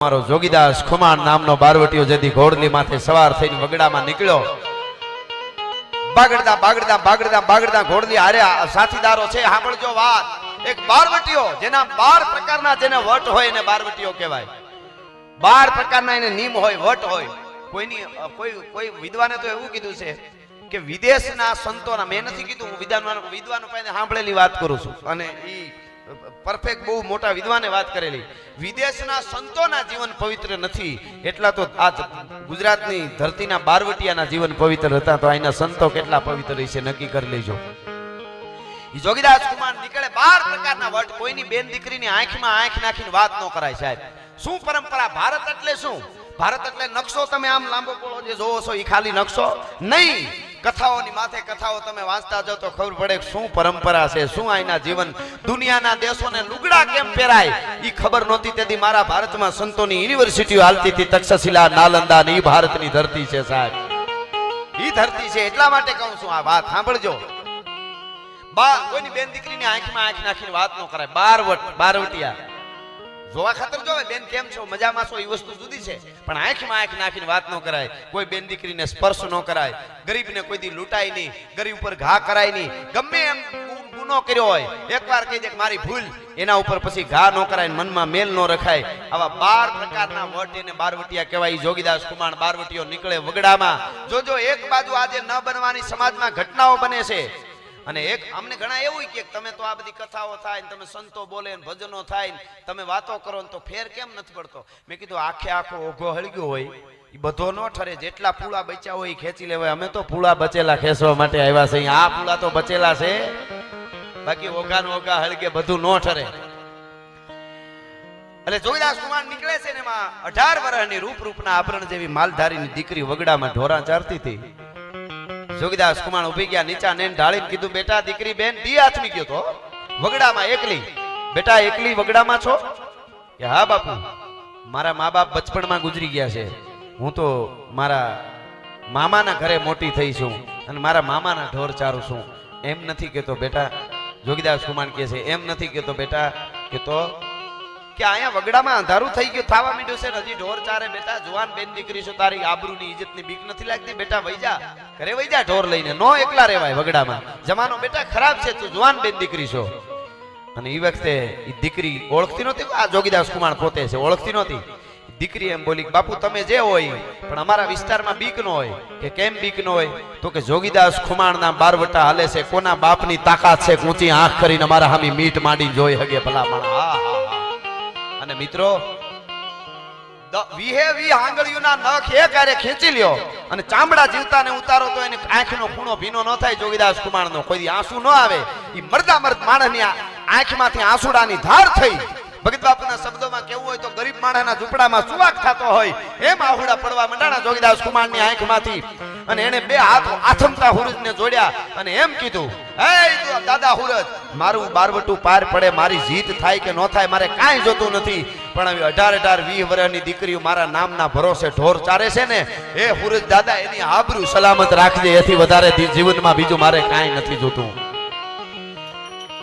મારો જોગીદાસ ખુમાણ નામનો બારવટીયો જેથી ઘોડલી માથે સવાર થઈને વગડામાં નીકળ્યો. બાગડતા બાગડતા બાગડતા બાગડતા ઘોડલી હારે સાથીદારો છે, સાંભળજો વાત. એક બારવટીયો, જેના બાર પ્રકારના જેને વટ હોય એને બારવટીયો કહેવાય. બાર પ્રકારના એને નિયમ હોય, વટ હોય. કોઈની કોઈ કોઈ વિદ્વાને તો એવું કીધું છે કે વિદેશના સંતોના, મેં નથી કીધું, હું વિદ્વાન, વિદ્વાનો સાંભળેલી વાત કરું છું. અને ઈ પરફેક્ટ બહુ મોટા વિદ્વાને વાત કરેલી. વિદેશના સંતોના જીવન પવિત્ર નથી. એટલા તો આ ગુજરાતની ધરતીના બારવટિયાના જીવન પવિત્ર હતા તો અહીંના સંતો કેટલા પવિત્ર છે નક્કી કરી લેજો. જોગીદાસ કુમાર નીકળે બાર પ્રકારના વટ. કોઈની બેન દીકરીની આંખમાં આંખ નાખીને વાત ન કરાય સાહેબ. શું પરંપરા? ભારત એટલે શું? ભારત એટલે નકશો. તમે આમ લાંબો પોળો જે જોવો છો એ ખાલી નકશો? નહીં. કથાઓની માથે કથાઓ તમે વાંચતા જાઓ તો ખબર પડે શું પરંપરા છે, શું આઈના જીવન. દુનિયાના દેશોને લુગડા કેમ પહેરાય? એ ખબર નહોતી, તેથી મારા ભારતમાં સંતોની યુનિવર્સિટીઓ હાલતી હતી, તક્ષશિલા, નાલંદા ને ભારતની ધરતી છે સાહેબ. ઈ ધરતી છે, એટલા માટે કહું છું, આ વાત સાંભળજો. બા, કોઈની બેન દીકરીની આંખમાં આંખ નાખીને વાત ન કરાય. બારવટ, બારવટિયા. જોવા ખાતર જોવે બેન કેમ છો? મજામાં છો? એ વસ્તુ જુદી છે. પણ આંખમાં આંખ નાખીને વાત ન કરાય. કોઈ બેન દીકરીને સ્પર્શ ન કરાય. ગરીબને કોઈ દી લૂંટાય નહીં. ગરીબ ઉપર ઘા કરાય નહીં. ગમે એમ ગુનો કર્યો હોય, એકવાર કહી દે કે મારી ભૂલ. એના ઉપર પછી ઘા ન કરાય મનમાં મેલ ન રખાય. આવા બાર પ્રકારના વટ એને બારવટિયા કહેવાય. જોગીદાસ કુમાર બારવટીઓ નીકળે વગડામાં. જોજો, એક બાજુ આજે ન બનવાની સમાજમાં ઘટનાઓ બને છે. અને એક અમને ઘણા એવું કે તમે તો આ બધી કથાઓ થાય તમે સંતો બોલે ભજનો થાય તમે વાતો કરો તો ફેર કેમ નથી પડતો? મેં કીધું, આખે આખો ઓઘો હળગ્યો હોય. એ બધો ન ઠરે, જેટલા પૂળા બચ્યા હોય એ ખેંચી લેવાય. અમે તો પૂળા બચેલા ખેંચવા માટે આવ્યા છે. આ પૂળા તો બચેલા છે. બાકી ઓઘા ને ઓઘા હળગે, બધું ન ઠરે. એટલે જોઈદાસ કુમાર નીકળે છે ને એમાં અઢાર વર્ષની રૂપ રૂપના આભરણ જેવી માલધારીની દીકરી વગડામાં ઢોરા ચારતી હતી. જોગીદાસ કુમાર ઊભી ગયા, નીચા નેન ઢાળીને કીધું, બેટા, દીકરી બેન, દી હાથમી ગયો તો. વગડામાં એકલી. બેટા, એકલી વગડામાં છો? કે હા, બાપુ. મારા મા બાપ બચપણમાં ગુજરી ગયા છે. હું તો મારા મામાના ઘરે મોટી થઈ છું અને મારા મામાના ઢોર ચારું છું. એમ નથી કેતો બેટા. જોગીદાસ કુમાર કહે છે, એમ નથી કેતો બેટા કે તો કે અહીંયા વગડામાં અંધારું થઈ ગયું, થવા માંડ્યું છે હજી ઢોર ચારે બેટા જુવાન બેન દીકરી છો, તારી આબરૂની ઇજ્જતની બીક નથી લાગતી? બેટા જા. ઘરે જા ઢોર લઈને. નો એકલા રહેવાય વગડામાં. જમાનો બેટા ખરાબ છે, તું જુવાન બેન દીકરી છો. અને એ વખતે એ દીકરી ઓળખતી નહોતી? આ જોગીદાસ કુમાર પોતે છે, ઓળખતી નહોતી. દીકરી એમ બોલી, બાપુ, તમે જે હોય, પણ અમારા વિસ્તારમાં બીક ન હોય. કે, કેમ બીક ન હોય? તો કે, જોગીદાસ ખુમાણના બારવટા હાલે છે, કોના બાપની તાકાત છે ઊંચી આંખ કરીને અમારા હામી મીટ માંડી જોઈ હગે ભલા માણા અને મિત્રો વીહે વી આંગળીઓના નખ એ હારે ખેંચી લ્યો? અને ચામડા જીવતા ને ઉતારો તો એને આંખનો ખૂણો ભીનો ન થાય, જોગીદાસ કુમારનો. કોઈ દી આંસુ ન આવે. એ મરદા મર્દ માણસની આંખમાંથી આંસુડાની ધાર થઈ. ભગત બાપુના શબ્દોમાં કેવું હોય તો ગરીબ માણસના ઝૂંપડામાં સુવાક થતો હોય. એમ આહુડા પડવા મંડાણા જોગીદાસ કુમારની આંખમાંથી અને એને બે હાથ આથમતા હુરજને જોડ્યા અને એમ કીધું, હે દાદા હુરજ, મારું બારવટું પાર પડે, મારી જીત થાય કે ન થાય મારે કાંઈ જોતું નથી. પણ હવે અઢાર અઢાર વીસ વર્ષની દીકરીઓ મારા નામના ભરોસે ઢોર ચારે છે ને, એ હુરજ દાદા એની આબરૂ સલામત રાખજે, એથી વધારે જીવનમાં બીજું મારે કાંઈ નથી જોતું.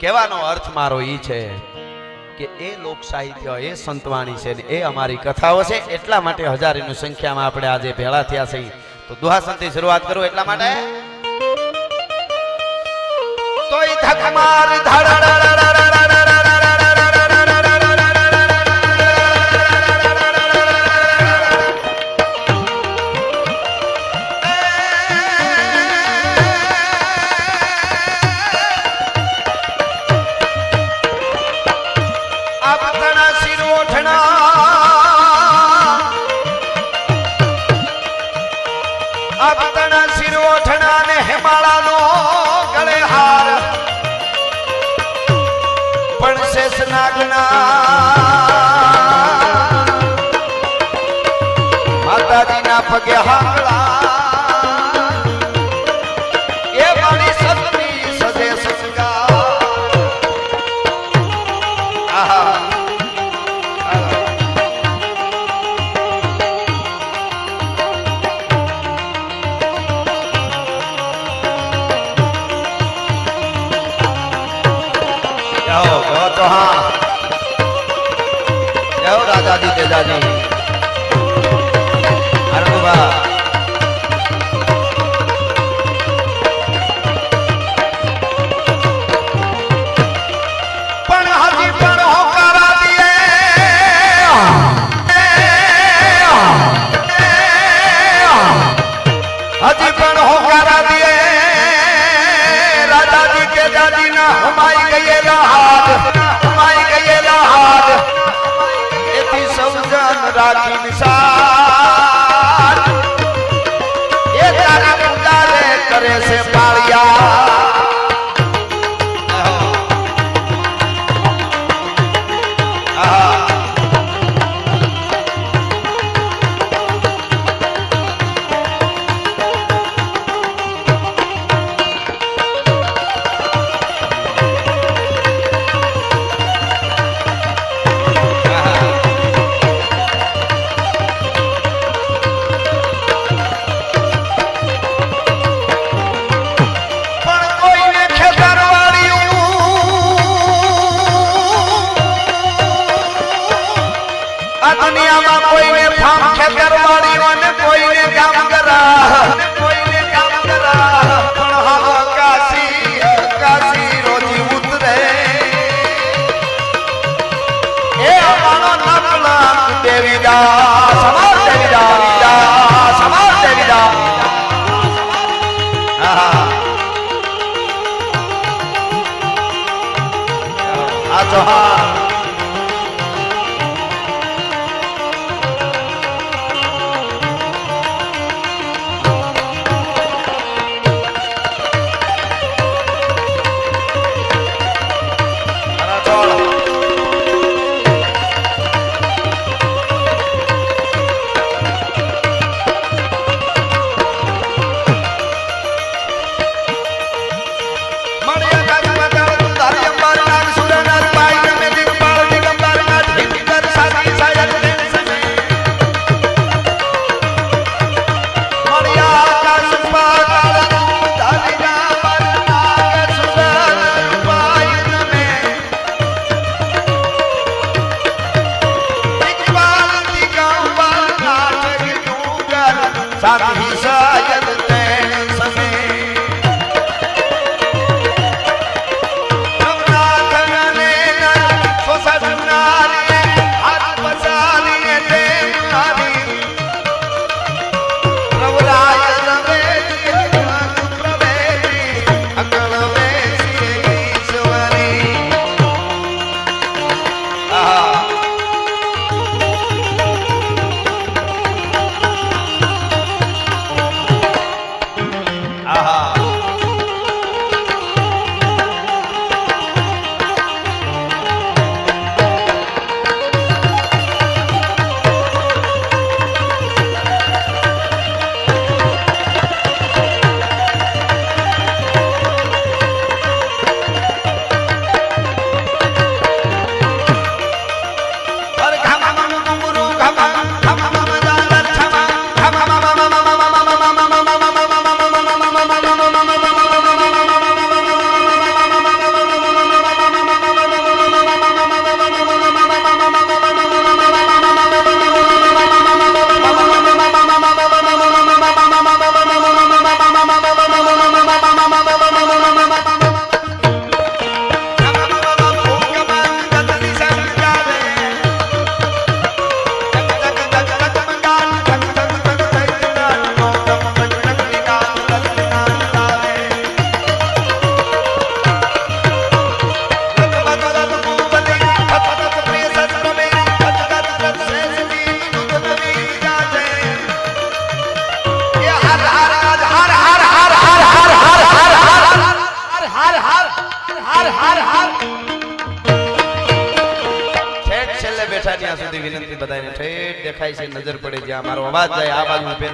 કહેવાનો અર્થ મારો ઈ છે કે એ લોક સાહિત્ય, એ સંતવાણી છે ને, એ અમારી કથાઓ છે. એટલા માટે હજારીની સંખ્યામાં આપણે આજે ભેળા થયા છે તો દુહાસનથી શરૂઆત કરું એટલા માટે? તોય ધકમાર આપતણા શેષ નાગના તો હા જય રાજાજી તેજાજી અરણુભા આ દુનિયામાં કોઈને ફામ ખેતરવાળિયું અને કોઈને કામગરા અને કોઈને કામગરા પણ હા આ તો साथ ही साया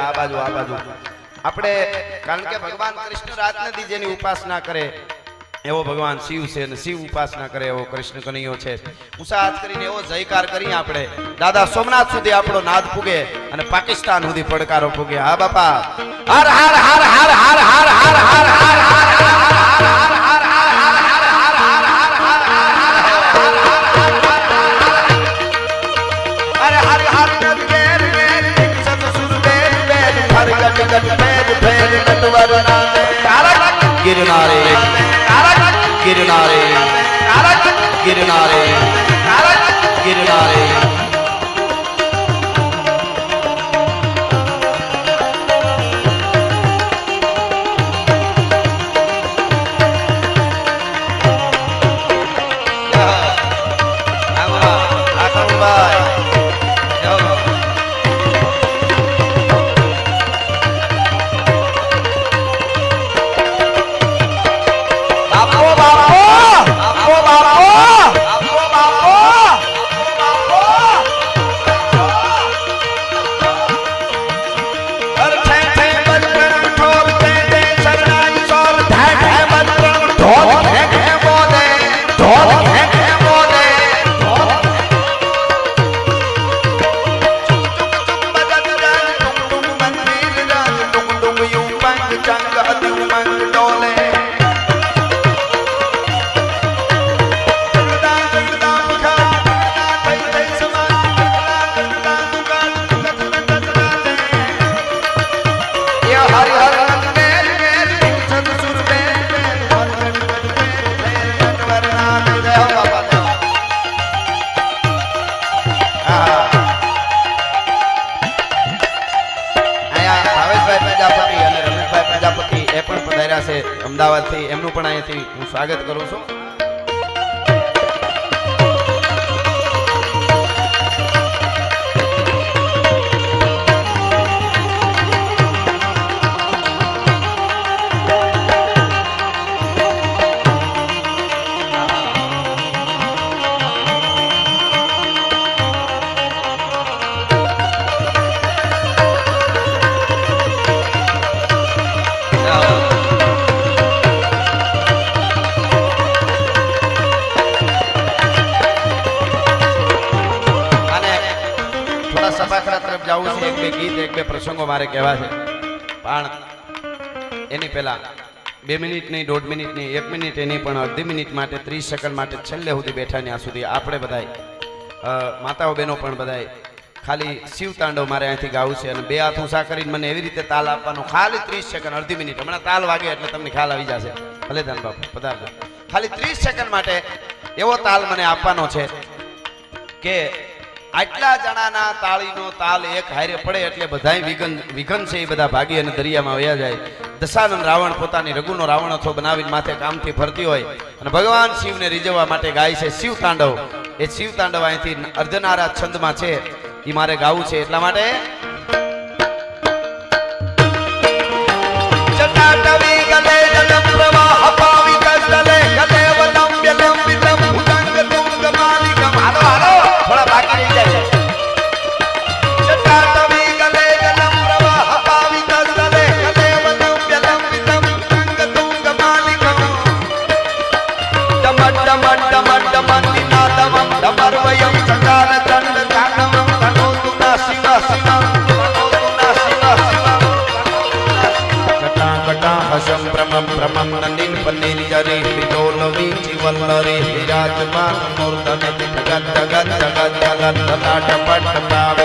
આ બાજુ આપણે શિવ ઉપાસના કરે એવો કૃષ્ણ કનૈયો છે ઉસાહત કરીને એવો જયકાર કરીએ આપણે દાદા સોમનાથ સુધી આપણો નાદ પૂગે અને પાકિસ્તાન સુધી પડકારો પૂગે હા બાપા હર હર હર હર હર હર હર હર હર હર गिरनारे गिरनारे गिरनारे છે અમદાવાદથી એમનું પણ અહીંયાથી હું સ્વાગત કરું છું. પ્રસંગો મારે કહેવા છે. પણ એની પહેલા બે મિનિટ નહીં, દોઢ મિનિટ નહીં, એક મિનિટ એની પણ અડધી મિનિટ માટે, ત્રીસ સેકન્ડ માટે છેલ્લે સુધી બેઠા ત્યાં સુધી આપણે બધાય માતાઓ બહેનો પણ બધાય ખાલી શિવ તાંડવ મારે અહીંથી ગાવું છે અને બે હાથ ઊંચા કરીને મને એવી રીતે તાલ આપવાનો ખાલી ત્રીસ સેકન્ડ, અડધી મિનિટ. હમણાં તાલ વાગે એટલે તમને ખ્યાલ આવી જશે. ભલે ધન બાપુ, પધારજો. ખાલી ત્રીસ સેકન્ડ માટે એવો તાલ મને આપવાનો છે કે આટલા જણાના તાળીનો તાલ એક હારે પડે એટલે બધાય વિઘન વિઘન છે એ બધા ભાગી અને દરિયામાં વયા જાય. દશાનંદ રાવણ પોતાની રઘુનો રાવણ અથો બનાવીને માથે કામથી ફરતી હોય અને ભગવાન શિવને રીઝવવા માટે ગાય છે શિવ તાંડવ. એ શિવ તાંડવ અહીંથી અર્ધનારા છંદમાં છે. એ મારે ગાવું છે એટલા માટે la la la la la